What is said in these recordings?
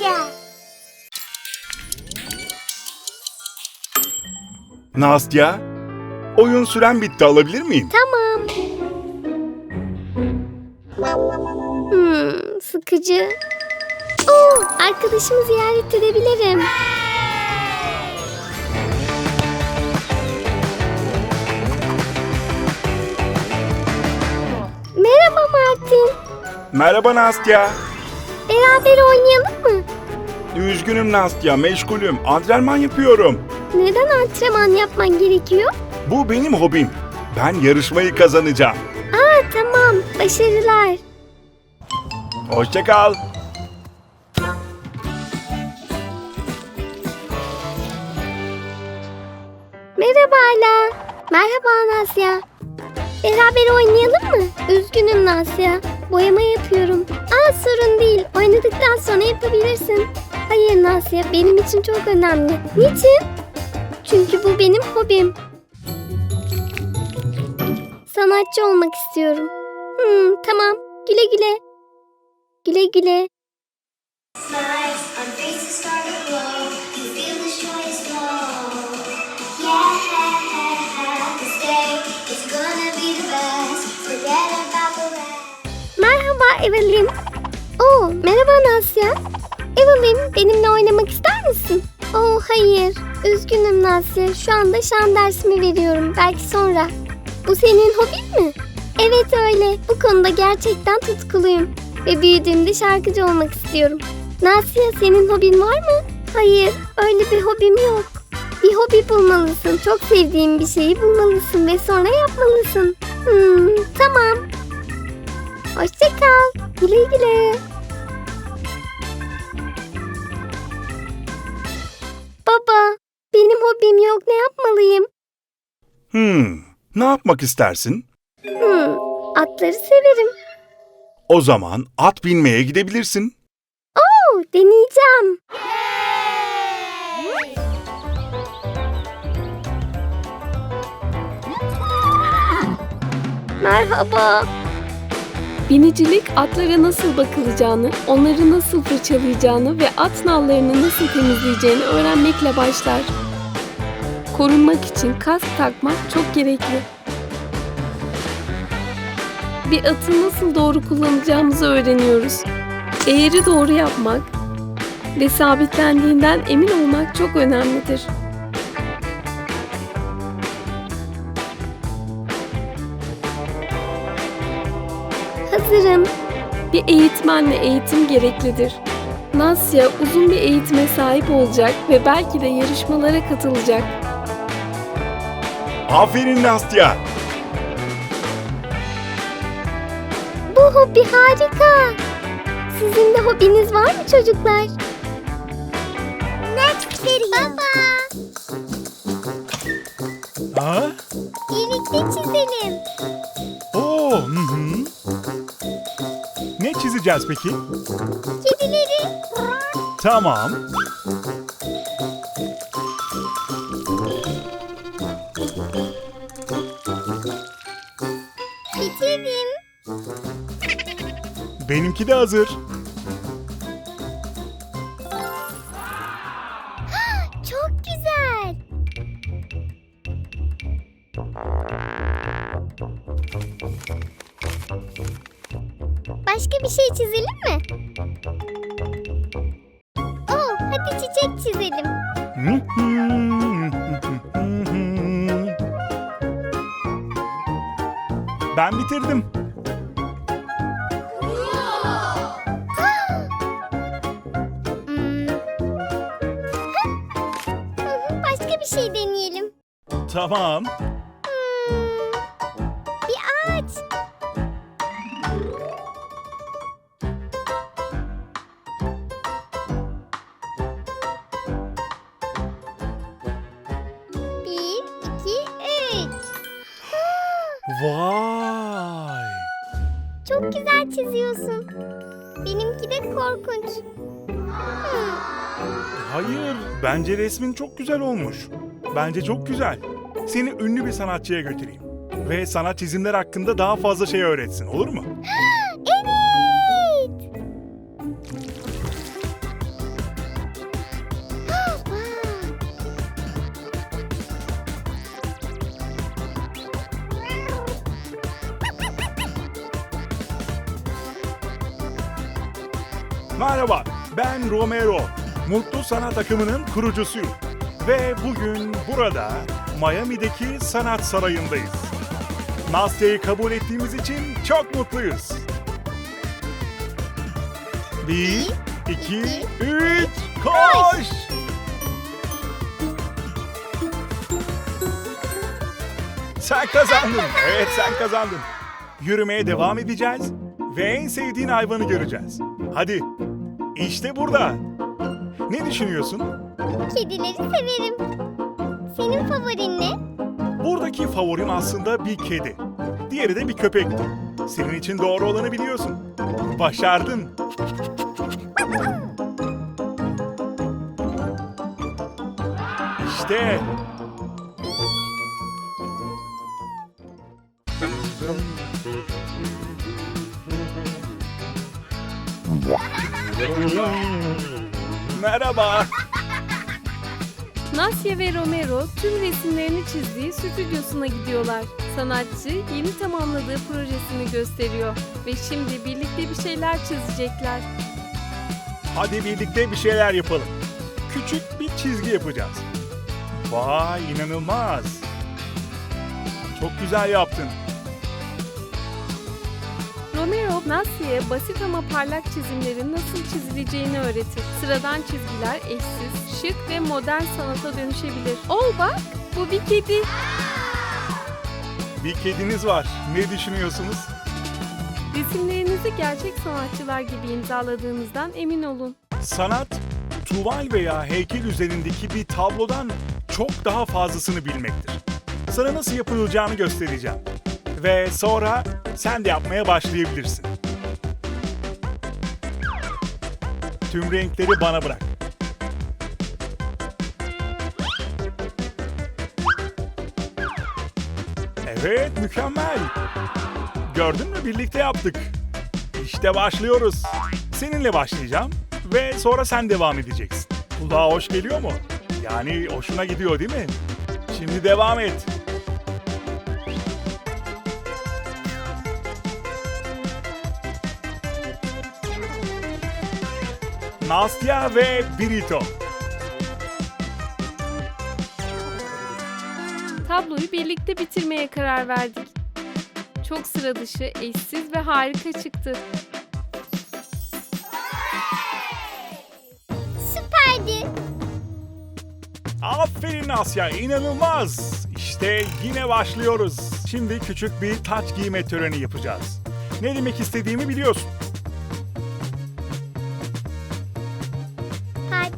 Nastya. Nastya, oyun süren bitti alabilir miyim? Tamam. Hmm, sıkıcı. Oo, arkadaşımı ziyaret edebilirim. Merhaba Martin. Merhaba Nastya. Beraber oynayalım mı? Üzgünüm Nastya, meşgulüm. Antrenman yapıyorum. Neden antrenman yapman gerekiyor? Bu benim hobim. Ben yarışmayı kazanacağım. Aa tamam, başarılar. Hoşça kal. Merhaba Ala. Merhaba Nasya. Beraber oynayalım mı? Üzgünüm Nasya. Boyama yapıyorum. Aa sorun değil. Oynadıktan sonra yapabilirsin. Hayır Nasya benim için çok önemli. Niçin? Çünkü bu benim hobim. Sanatçı olmak istiyorum. Hmm, tamam. Güle güle. Güle güle. Merhaba Evelyn. Oo, merhaba Nasya. Evelyn, benimle oynamak ister misin? Oo, hayır. Üzgünüm Nasya. Şu anda şan dersimi veriyorum. Belki sonra. Bu senin hobin mi? Evet öyle. Bu konuda gerçekten tutkuluyum. Ve büyüdüğümde şarkıcı olmak istiyorum. Nasya, senin hobin var mı? Hayır, öyle bir hobim yok. Bir hobi bulmalısın. Çok sevdiğin bir şeyi bulmalısın ve sonra yapmalısın. Hmm, tamam. Hoşça kal. Güle güle. Yok. Ne yapmalıyım? Hmm, ne yapmak istersin? Hmm, atları severim. O zaman at binmeye gidebilirsin. Oo, deneyeceğim. Merhaba. Binicilik atlara nasıl bakılacağını, onları nasıl fırçalayacağını ve at nallarını nasıl temizleyeceğini öğrenmekle başlar. Korunmak için kask takmak çok gerekli. Bir atı nasıl doğru kullanacağımızı öğreniyoruz. Eğri doğru yapmak ve sabitlendiğinden emin olmak çok önemlidir. Hazırım. Bir eğitmenle eğitim gereklidir. Nasya uzun bir eğitime sahip olacak ve belki de yarışmalara katılacak. Aferin Nastya. Bu hobi harika. Sizin de hobiniz var mı çocuklar? Next video. Baba. Ha? Birlikte çizelim. Oo, hı hı. Ne çizeceğiz peki? Kedileri. Tamam. Benimki de hazır. Çok güzel. Başka bir şey çizelim mi? Oo, hadi çiçek çizelim. Ben bitirdim. Şey deneyelim. Tamam. Bence resmin çok güzel olmuş. Bence çok güzel. Seni ünlü bir sanatçıya götüreyim. Ve sana çizimler hakkında daha fazla şey öğretsin olur mu? evet. Merhaba, ben Romero. Mutlu Sanat akımının kurucusuyum. Ve bugün burada Miami'deki Sanat Sarayı'ndayız. Nastya'yı kabul ettiğimiz için çok mutluyuz. Bir, iki, üç, koş! Sen kazandın. Evet sen kazandın. Yürümeye devam edeceğiz ve en sevdiğin hayvanı göreceğiz. Hadi. İşte burada. Ne düşünüyorsun? Kedileri severim. Senin favorin ne? Buradaki favorim aslında bir kedi. Diğeri de bir köpekti. Senin için doğru olanı biliyorsun. Başardın. İşte. Merhaba. Nasya ve Romero tüm resimlerini çizdiği stüdyosuna gidiyorlar. Sanatçı yeni tamamladığı projesini gösteriyor ve şimdi birlikte bir şeyler çizecekler. Hadi birlikte bir şeyler yapalım. Küçük bir çizgi yapacağız. Vay inanılmaz. Çok güzel yaptın. Romero, Nasya'ya basit ama parlak çizimlerin nasıl çizileceğini öğretir. Sıradan çizgiler eşsiz, şık ve modern sanata dönüşebilir. Ol bak, bu bir kedi. Bir kediniz var. Ne düşünüyorsunuz? Resimlerinizi gerçek sanatçılar gibi imzaladığınızdan emin olun. Sanat, tuval veya heykel üzerindeki bir tablodan çok daha fazlasını bilmektir. Sana nasıl yapılacağını göstereceğim. Ve sonra sen de yapmaya başlayabilirsin. Tüm renkleri bana bırak. Evet, mükemmel. Gördün mü birlikte yaptık. İşte başlıyoruz. Seninle başlayacağım ve sonra sen devam edeceksin. Kulağa hoş geliyor mu? Yani hoşuna gidiyor değil mi? Şimdi devam et. Nastya ve Birito. Tabloyu birlikte bitirmeye karar verdik. Çok sıra dışı, eşsiz ve harika çıktı. Süperdi. Aferin Asya, inanılmaz. İşte yine başlıyoruz. Şimdi küçük bir taç giyme töreni yapacağız. Ne demek istediğimi biliyorsun.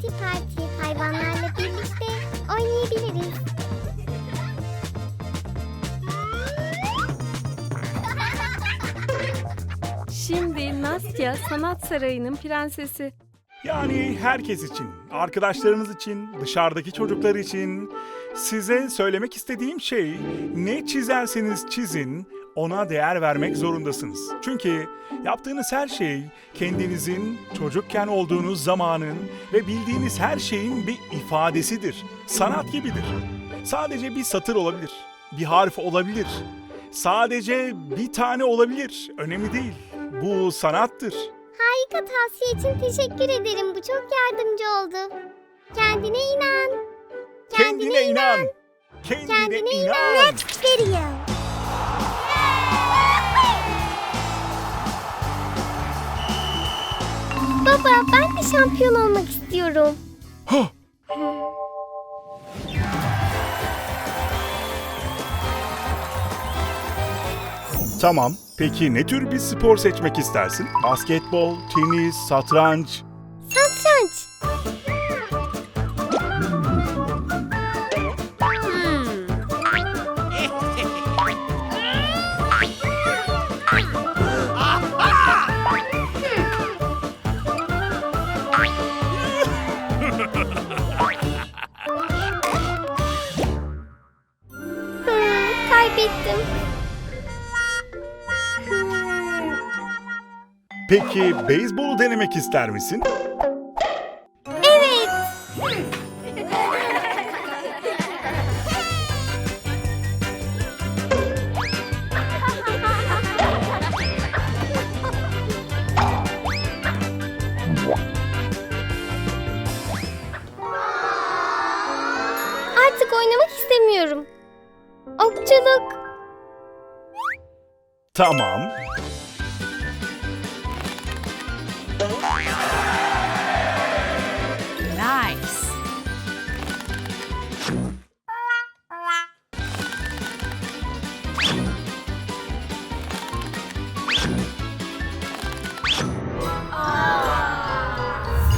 Parti parti hayvanlarla birlikte oynayabiliriz. Şimdi Nastya Sanat Sarayı'nın prensesi. Yani herkes için, arkadaşlarınız için, dışarıdaki çocuklar için size söylemek istediğim şey ne çizerseniz çizin ona değer vermek zorundasınız. Çünkü yaptığınız her şey kendinizin çocukken olduğunuz zamanın ve bildiğiniz her şeyin bir ifadesidir. Sanat gibidir. Sadece bir satır olabilir, bir harf olabilir. Sadece bir tane olabilir. Önemli değil. Bu sanattır. Harika tavsiye için teşekkür ederim. Bu çok yardımcı oldu. Kendine inan. Kendine inan. Kendine, Kendine inan. inan. Next video. Baba ben de şampiyon olmak istiyorum. Hah! Tamam. Peki ne tür bir spor seçmek istersin? Basketbol, tenis. Satranç. Peki beyzbolu denemek ister misin? Evet. Artık oynamak istemiyorum. Okçuluk. Tamam. Nice.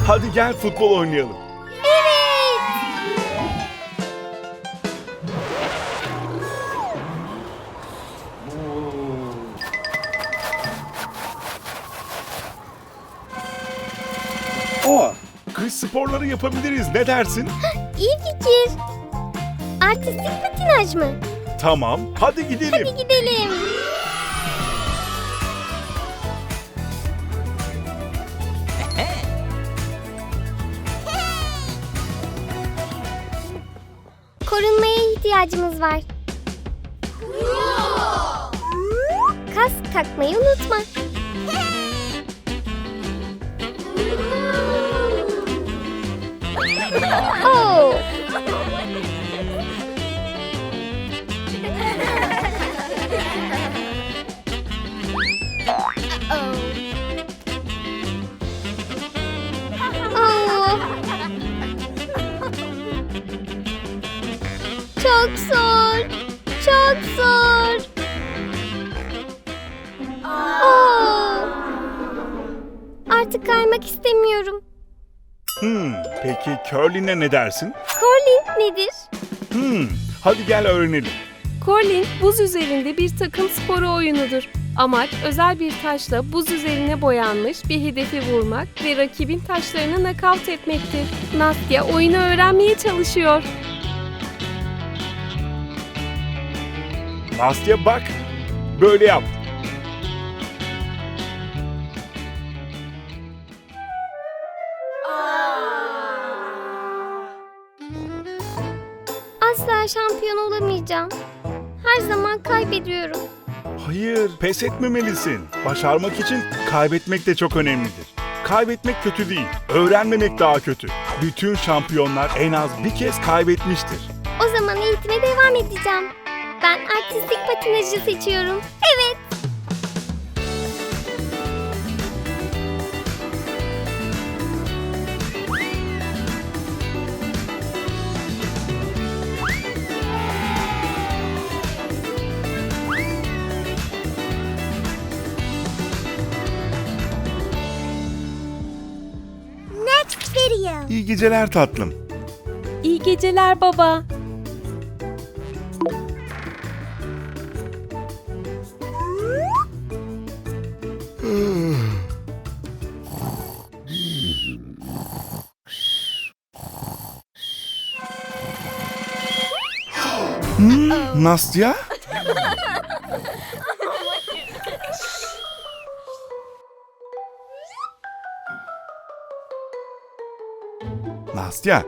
Hadi gel futbol oynayalım. Kış sporları yapabiliriz. Ne dersin? İyi fikir. Artistik patinaj mı? Tamam. Hadi gidelim. Hadi gidelim. Korunmaya ihtiyacımız var. Kask takmayı unutma. Oh! Aa. Çok zor. Çok zor. Aa. Artık kaymak istemiyorum. Hmm, peki curling'e ne dersin? Curling nedir? Hmm, hadi gel öğrenelim. Curling buz üzerinde bir takım sporu oyunudur. Amaç özel bir taşla buz üzerine boyanmış bir hedefi vurmak ve rakibin taşlarını nakavt etmektir. Nastya oyunu öğrenmeye çalışıyor. Nastya bak. Böyle yap. Asla şampiyon olamayacağım. Her zaman kaybediyorum. Hayır, pes etmemelisin. Başarmak için kaybetmek de çok önemlidir. Kaybetmek kötü değil, öğrenmemek daha kötü. Bütün şampiyonlar en az bir kez kaybetmiştir. O zaman eğitime devam edeceğim. Ben artistik patinajı seçiyorum. Evet. İyi geceler tatlım. İyi geceler baba. Nastya? Nastya,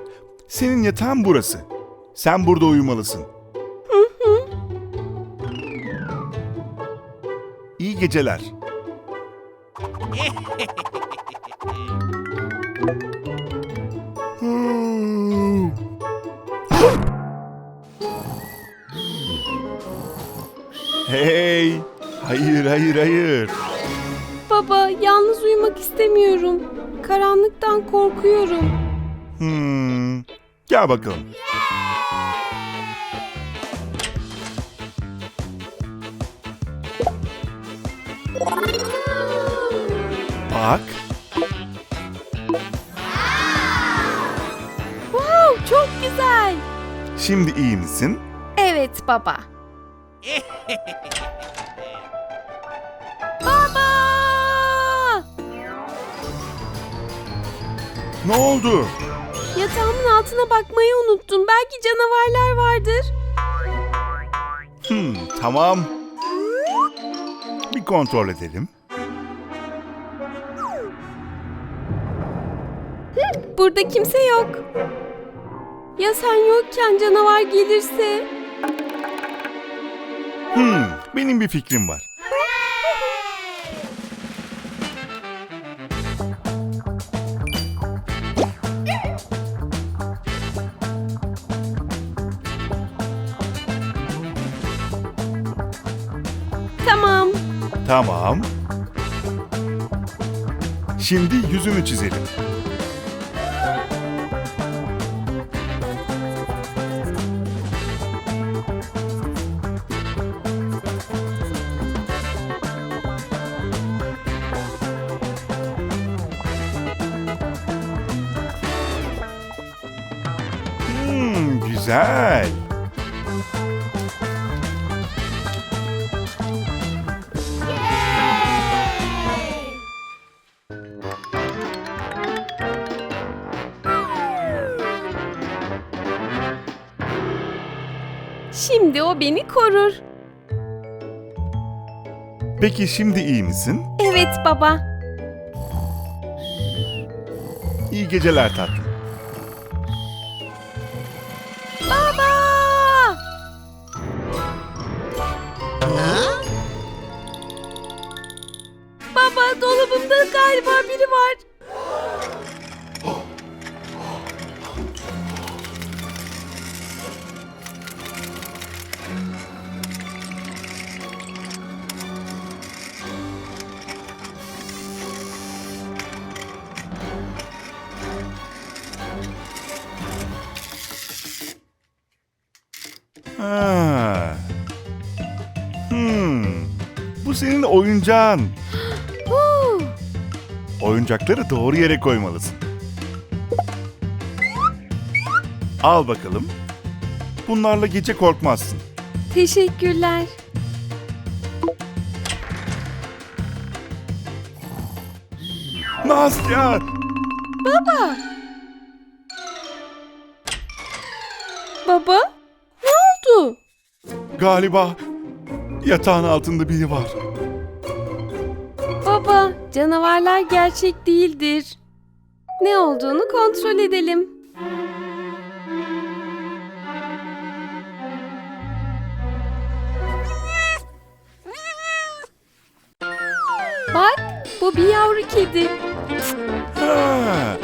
senin yatağın burası. Sen burada uyumalısın. İyi geceler. Hey! Hayır, hayır, hayır. Baba yalnız uyumak istemiyorum. Karanlıktan korkuyorum. Hmm. Gel bakalım. Bak, Wow çok güzel. şimdi iyi misin? Evet baba. baba! Ne oldu? Yatağımın altına bakmayı unuttum. Belki canavarlar vardır. Hmm, tamam. Bir kontrol edelim. Burada kimse yok. Ya sen yokken canavar gelirse? Hmm, benim bir fikrim var. Tamam. Şimdi yüzünü çizelim. Şimdi o beni korur. Peki şimdi iyi misin? Evet baba. İyi geceler tatlım. Oyuncağın. Oyuncakları doğru yere koymalısın. Al bakalım. Bunlarla gece korkmazsın. Teşekkürler. Nastya! Baba? Ne oldu? Galiba yatağın altında biri var. Canavarlar gerçek değildir. Ne olduğunu kontrol edelim. Bak, bu bir yavru kedi. Ha,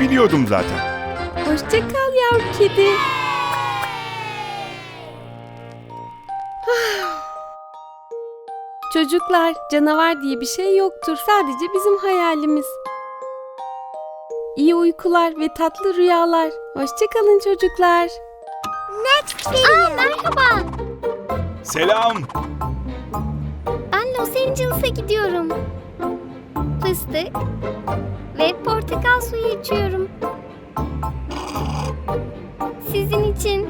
biliyordum zaten. Hoşça kal yavru kedi. Çocuklar, canavar diye bir şey yoktur. Sadece bizim hayalimiz. İyi uykular ve tatlı rüyalar. Hoşça kalın çocuklar. Aa merhaba. Selam. Ben Los Angeles'a gidiyorum. Fıstık ve portakal suyu içiyorum. Sizin için.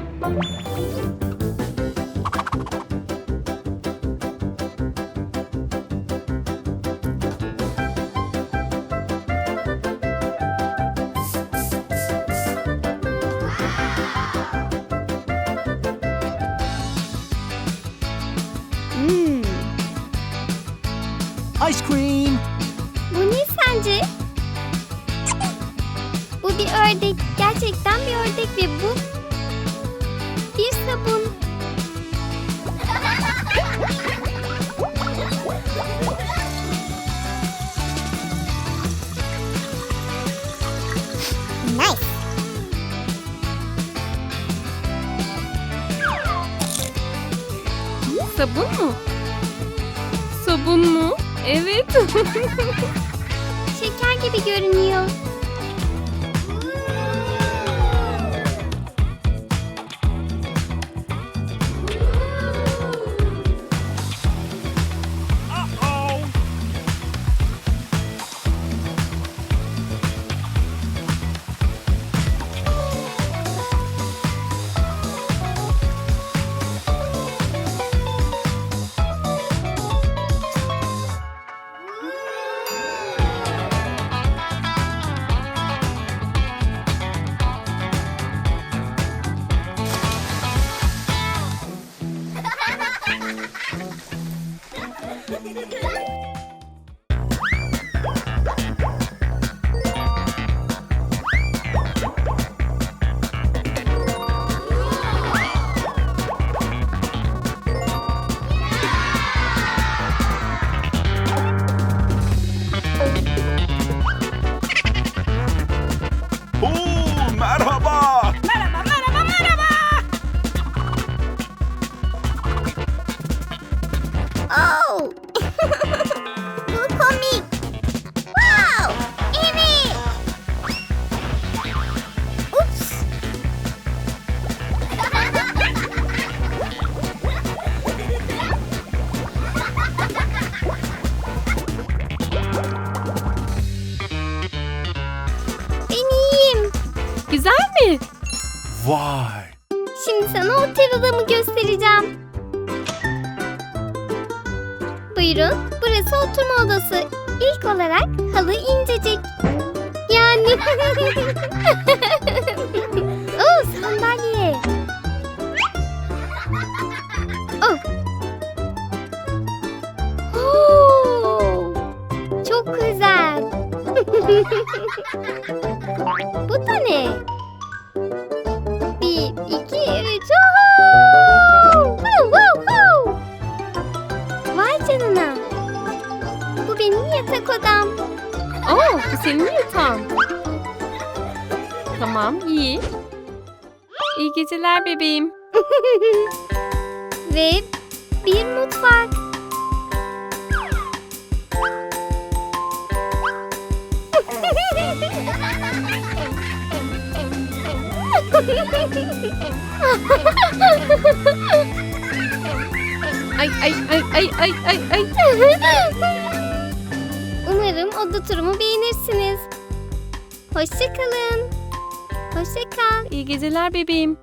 Ice cream. Bu ne sence? Bu bir ördek. Gerçekten bir ördek ve bu bir sabun. nice. Sabun mu? Sabun mu? Evet. Şeker gibi görünüyor. Vay! Şimdi sana otel odamı göstereceğim. Buyurun, burası oturma odası. İlk olarak halı incecik. Yani... Oo, sandalye. Oh. Oo, çok güzel. Bu da ne? Canına. Bu benim yatak odam. Oo, bu senin yatağın. Tamam, iyi. İyi geceler bebeğim. Ve bir mutfak. Ay ay ay ay ay ay ay. Umarım oda turumu beğenirsiniz. Hoşçakalın. Hoşça kal. İyi geceler bebeğim.